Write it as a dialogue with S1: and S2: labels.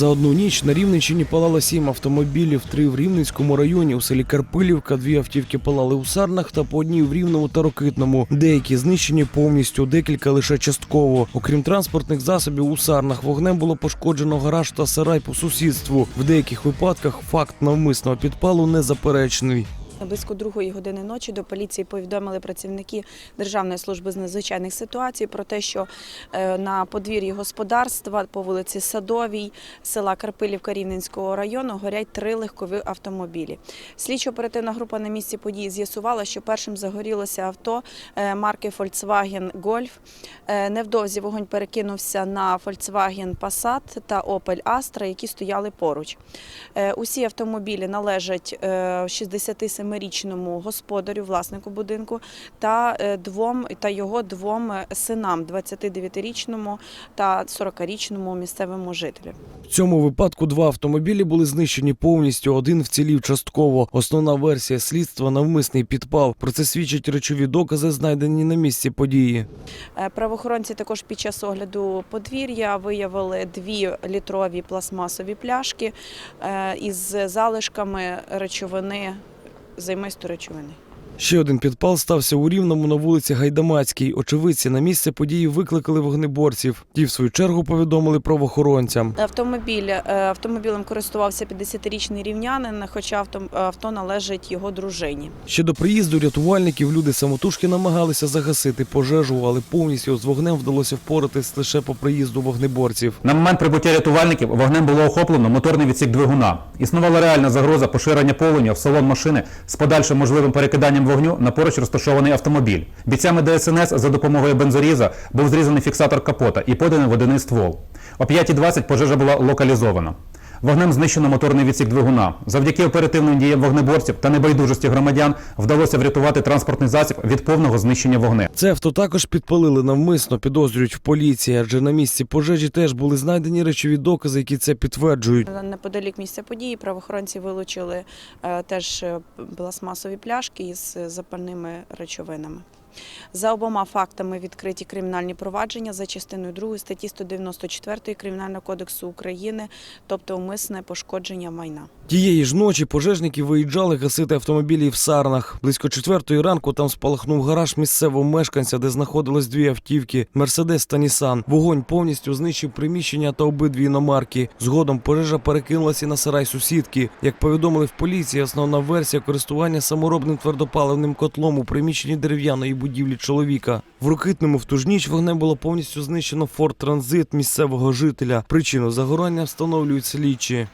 S1: За одну ніч на Рівненщині палало сім автомобілів, три в Рівненському районі, у селі Карпилівка, дві автівки палали у Сарнах та по одній в Рівному та Рокитному. Деякі знищені повністю, декілька лише частково. Окрім транспортних засобів, у Сарнах вогнем було пошкоджено гараж та сарай по сусідству. В деяких випадках факт навмисного підпалу незаперечний.
S2: Близько другої години ночі до поліції повідомили працівники Державної служби з надзвичайних ситуацій про те, що е, на подвір'ї господарства по вулиці Садовій, села Карпилівка Рівненського району горять три легкові автомобілі. Слідчо-оперативна група на місці події з'ясувала, що першим загорілося авто е, марки Volkswagen Golf. Е, невдовзі вогонь перекинувся на Volkswagen Passat та Opel Astra, які стояли поруч. Усі автомобілі належать 67 27-річному господарю, власнику будинку та е, двом та його двом е, синам, 29-річному та 40-річному місцевому жителю.
S1: В цьому випадку два автомобілі були знищені повністю. Один вцілів частково. Основна версія слідства навмисний підпав. Про це свідчать речові докази, знайдені на місці події.
S2: Е, правоохоронці також під час огляду подвір'я виявили дві літрові пластмасові пляшки із залишками речовини займистої речовини.
S1: Ще один підпал стався у Рівному на вулиці Гайдамацькій. Очевидці на місце події викликали вогнеборців. Ті, в свою чергу, повідомили правоохоронцям.
S2: Автомобіль е, автомобілем користувався 50-річний рівнянин, хоча авто, авто належить його дружині.
S1: Ще до приїзду рятувальників люди самотужки намагалися загасити пожежу, але повністю з вогнем вдалося впоратись лише по приїзду вогнеборців.
S3: На момент прибуття рятувальників вогнем було охоплено моторний відсік двигуна. Існувала реальна загроза поширення полум'я в салон машини з подальшим можливим перекиданням вогню поруч розташований автомобіль. Бійцями ДСНС за допомогою бензоріза був зрізаний фіксатор капота і поданий водяний ствол. О 5.20 пожежа була локалізована. Вогнем знищено моторний відсік двигуна. Завдяки оперативним діям вогнеборців та небайдужості громадян вдалося врятувати транспортний засіб від повного знищення вогнем.
S1: Це авто також підпалили навмисно, підозрюють в поліції, адже на місці пожежі теж були знайдені речові докази, які це підтверджують.
S2: Неподалік місця події правоохоронці вилучили е, теж е, пластмасові пляшки із запальними речовинами. За обома фактами відкриті кримінальні провадження за частиною 2 статті 194 Кримінального кодексу України, тобто умисне пошкодження майна.
S1: Тієї ж ночі пожежники виїжджали гасити автомобілі в Сарнах. Близько четвертої ранку там спалахнув гараж місцевого мешканця, де знаходились дві автівки Мерседес та Нісан. Вогонь повністю знищив приміщення та обидві іномарки. Згодом пожежа перекинулася на сарай сусідки. Як повідомили в поліції, основна версія користування саморобним твердопаливним котлом у приміщенні дерев'яної будівлі чоловіка. В Рокитному в ту ж ніч вогнем було повністю знищено форт транзит місцевого жителя. Причину загорання встановлюють слідчі.